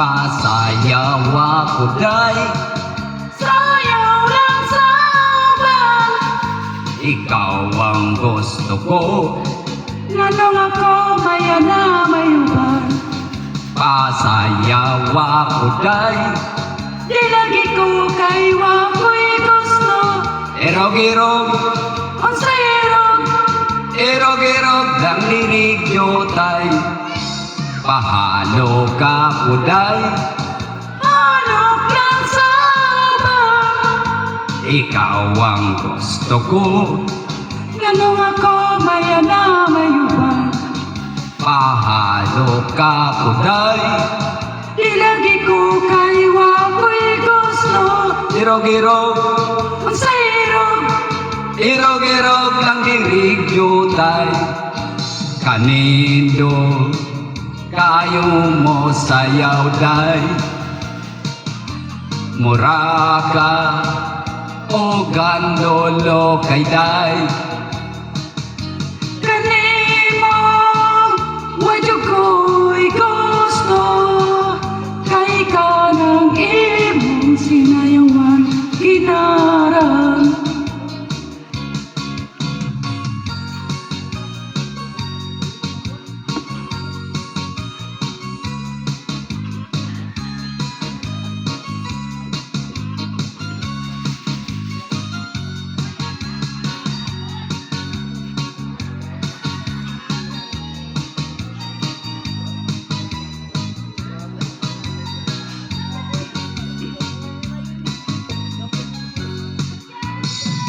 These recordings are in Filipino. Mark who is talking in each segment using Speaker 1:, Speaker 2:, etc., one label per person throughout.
Speaker 1: Pasayaw ako day
Speaker 2: Sayaw lang saban
Speaker 1: Ikaw ang gusto ko.
Speaker 2: Nganong ako maya na mayuban
Speaker 1: Pasayaw ako
Speaker 2: lagi ko kay wako'y gusto.
Speaker 1: Erog-erog,
Speaker 2: Ang sayerog
Speaker 1: erog-erog Lang Pahalo ka ko day
Speaker 2: Hanok lang saban
Speaker 1: Ikaw ang gusto ko.
Speaker 2: Nganong ako maya na mayuban
Speaker 1: Pahalo ka ko day
Speaker 2: Di lagi ko kay wako'y gusto.
Speaker 1: Erog-erog,
Speaker 2: Ang sayerog
Speaker 1: erog-erog Lang dirigyo tay Kanindo Kayo mo sayaw day. Muraka O gandolo kay day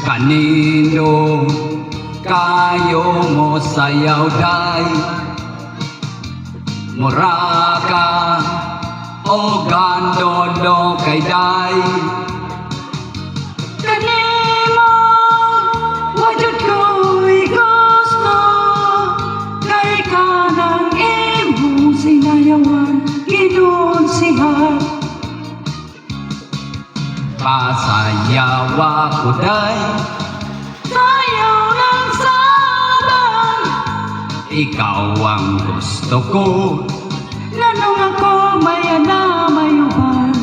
Speaker 1: Kanino kayo mo sayaw day? Muraka o gandolo kay day Pasayaw ako day
Speaker 2: Sayaw lang saban
Speaker 1: Ikaw ang gusto ko.
Speaker 2: Nanong ako maya na mayuban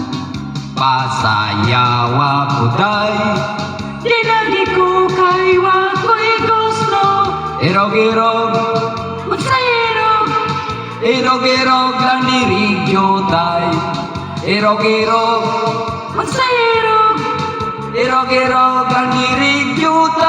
Speaker 1: Pasayaw ako day
Speaker 2: Di lagi ko kay wako'y gusto.
Speaker 1: Erog-erog,
Speaker 2: Magsayirog
Speaker 1: erog-erog lang dirigyo tay Erog-erog,
Speaker 2: Magsayirog
Speaker 1: erog-erog lang dirigyo tay